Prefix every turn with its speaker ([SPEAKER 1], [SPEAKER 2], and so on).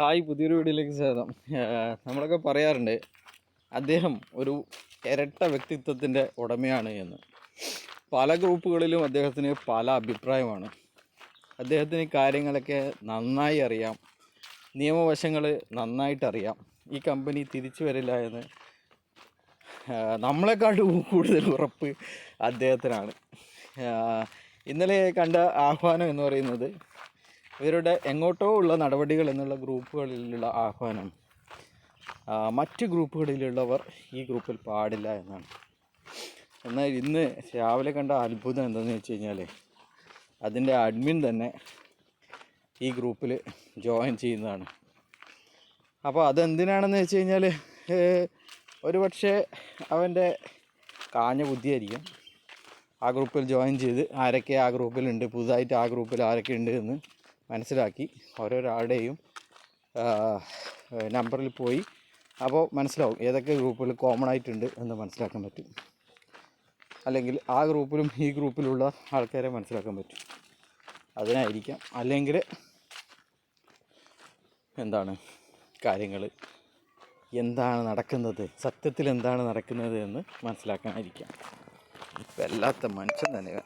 [SPEAKER 1] Hi പുതിയൊരു വീഡിയോയിലേക്ക് സ്വാഗതം. നമ്മളൊക്കെ പറയാറുണ്ട് അദ്ദേഹം ഒരു ഇരട്ട വ്യക്തിത്വത്തിന്റെ ഉടമയാണ് എന്ന്. പല ഗ്രൂപ്പുകളിലും അദ്ദേഹത്തിന് പല അഭിപ്രായമാണ്. അദ്ദേഹത്തിന് കാര്യങ്ങളൊക്കെ നന്നായി അറിയാം. നിയമവശങ്ങൾ നന്നായിട്ടറിയാം ഈ കമ്പനി തിരിച്ചു വരില്ല എന്ന്. നമ്മളെക്കാട്ടും കൂടുതൽ ഉറപ്പ് അദ്ദേഹത്തിനാണ്. ഇന്നലെ കണ്ട ആഹ്വാനം എന്ന് പറയുന്നത് ഇവരുടെ എങ്ങോട്ടോ ഉള്ള നടപടികൾ എന്നുള്ള ഗ്രൂപ്പുകളിലുള്ള ആഹ്വാനം. മറ്റ് ഗ്രൂപ്പുകളിലുള്ളവർ ഈ ഗ്രൂപ്പിൽ പാടില്ല എന്നാണ്. എന്നാൽ ഇന്ന് രാവിലെ കണ്ട അത്ഭുതം എന്താണെന്ന് വെച്ച് കഴിഞ്ഞാൽ അതിന്റെ അഡ്മിൻ തന്നെ ഈ ഗ്രൂപ്പിൽ ജോയിൻ ചെയ്യുന്നതാണ്. അപ്പോൾ അതെന്തിനാണെന്ന് വെച്ച് കഴിഞ്ഞാൽ ഒരു പക്ഷേ അവന്റെ കാഞ്ഞ ബുദ്ധിയായിരിക്കും ആ ഗ്രൂപ്പിൽ ജോയിൻ ചെയ്ത് ആരൊക്കെ ആ ഗ്രൂപ്പിലുണ്ട് പുതുതായിട്ട് ആ ഗ്രൂപ്പിൽ ആരൊക്കെ ഉണ്ട് എന്ന്. മനസ്സിലാക്കി ഓരോരാളുടെയും നമ്പറിൽ പോയി. അപ്പോൾ മനസ്സിലാവും ഏതൊക്കെ ഗ്രൂപ്പുകൾ കോമൺ ആയിട്ടുണ്ട് എന്ന് മനസ്സിലാക്കാൻ പറ്റും. അല്ലെങ്കിൽ ആ ഗ്രൂപ്പിലും ഈ ഗ്രൂപ്പിലുള്ള ആൾക്കാരെ മനസ്സിലാക്കാൻ പറ്റും. അതിനായിരിക്കാം. അല്ലെങ്കിൽ എന്താണ് കാര്യങ്ങൾ? എന്താണ് നടക്കുന്നത്? സത്യത്തിൽ എന്താണ് നടക്കുന്നത് എന്ന് മനസ്സിലാക്കാനായിരിക്കാം. വല്ലാത്ത മനുഷ്യൻ തന്നെ.